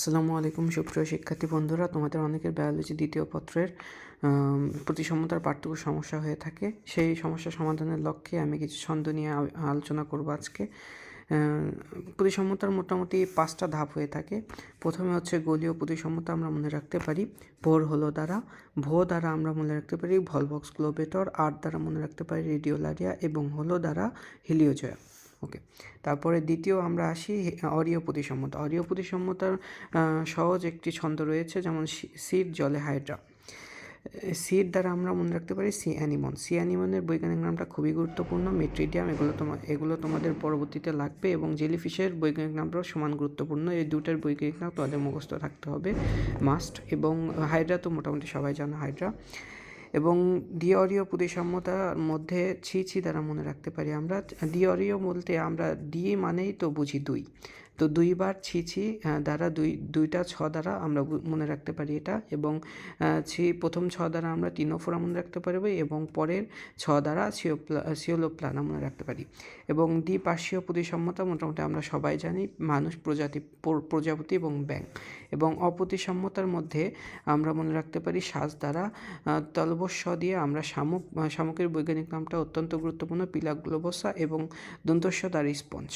আসসালামু আলাইকুম, সুপ্রিয় শিক্ষার্থী বন্ধুরা। তোমাদের অনেকের বায়োলজি দ্বিতীয় পত্রের প্রতিসমতার পার্থক্য সমস্যা হয়ে থাকে। সেই সমস্যা সমাধানের লক্ষ্যে আমি কিছু ছন্দ নিয়ে আলোচনা করব আজকে। প্রতিসমতার মোটামুটি পাঁচটা ধাপ হয়ে থাকে। প্রথমে হচ্ছে গলীয় প্রতিসমতা আমরা মনে রাখতে পারি। ভোর হলো দ্বারা। ভো দ্বারা আমরা মনে রাখতে পারি ভলভক্স গ্লোবেটর। আর দ্বারা মনে রাখতে পারি রেডিওলারিয়া। এবং হলো দ্বারা হিলিওজয়া। ওকে। তারপরে দ্বিতীয় আমরা আসি অরীয় প্রতিসম্মতা। অরীয় প্রতিসম্মতার সহজ একটি ছন্দ রয়েছে যেমন সিড জলে হাইড্রা। সিড দ্বারা আমরা মনে রাখতে পারি সি অ্যানিমন। সি অ্যানিমনের বৈজ্ঞানিক নামটা খুবই গুরুত্বপূর্ণ, মেট্রিডিয়াম, এগুলো তোমার এগুলো তোমাদের পরবর্তীতে লাগবে এবং জেলিফিশের বৈজ্ঞানিক নামটাও সমান গুরুত্বপূর্ণ। এই দুটার বৈজ্ঞানিক নাম তোমাদের মুখস্থ থাকতে হবে। মাস্ট এবং হাইড্রা তো মোটামুটি সবাই জানো হাইড্রা। এবং ডি অরিও প্রতিসাম্যতার মধ্যে ছি ছি দ্বারা মনে রাখতে পারি আমরা। ডি অরিও বলতে আমরা ডি মানেই তো বুঝি দুই। তো দুইবার ছি ছি দ্বারা দুই দুইটা ছ দ্বারা আমরা মনে রাখতে পারি এটা এবং ছি প্রথম ছ দ্বারা আমরা টিনোফোরা মনে রাখতে পারব এবং পরের ছ দ্বারা সিওপ্লা সিওলোপ্লানা মনে রাখতে পারি এবং দ্বিপার্শ্বীয় প্রতিসাম্যতা মোটামুটি আমরা সবাই জানি মানুষ প্রজাতি প্রজাপতি এবং ব্যাং এবং অপ্রতিসাম্যতার মধ্যে আমরা মনে রাখতে পারি শ্বাস দ্বারা আহ, তলবস্য দিয়ে আমরা শামুক শামুকের বৈজ্ঞানিক নামটা অত্যন্ত গুরুত্বপূর্ণ পিলা গ্লোবোসা এবং দন্তস্য দ্বারা স্পঞ্জ।